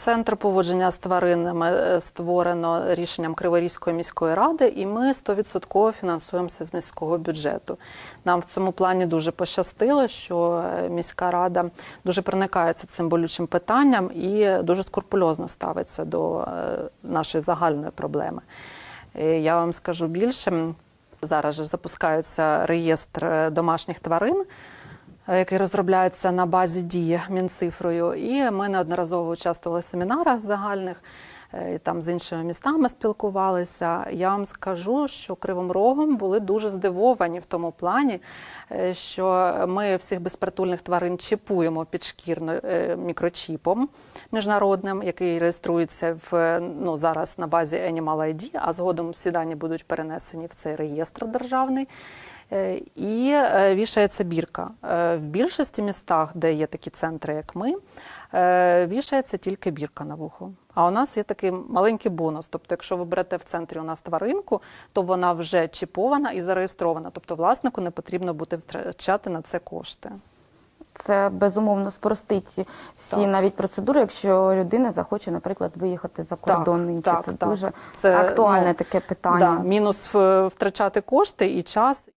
Центр поводження з тваринами е, створено рішенням Криворізької міської ради, і ми 100% фінансуємося з міського бюджету. Нам в цьому плані дуже пощастило, що е, міська рада дуже проникається цим болючим питанням і дуже скрупульозно ставиться до е, нашої загальної проблеми. Я вам скажу більше. Зараз же запускається реєстр домашніх тварин, який розробляється на базі дії Мінцифрою. І ми неодноразово участвували в семінарах загальних. Е, Там з іншими містами спілкувалися. Я вам скажу, що Кривим Рогом були дуже здивовані в тому плані, е, що ми всіх безпритульних тварин чіпуємо підшкірно е, мікрочіпом міжнародним, який реєструється в ну зараз на базі Animal ID, а згодом всі дані будуть перенесені в цей реєстр державний. І вішається бірка. В більшості містах, де є такі центри, як ми, вішається тільки бірка на вухо. А у нас є такий маленький бонус. Тобто, якщо ви берете в центрі у нас тваринку, то вона вже чіпована і зареєстрована. Тобто власнику не потрібно буде втрачати на це кошти. Це безумовно спростить всі Так. навіть процедури, якщо людина захоче, наприклад, виїхати за кордон. нині. так, це так. дуже Це, актуальне ну, таке питання. Да, мінус втрачати кошти і час.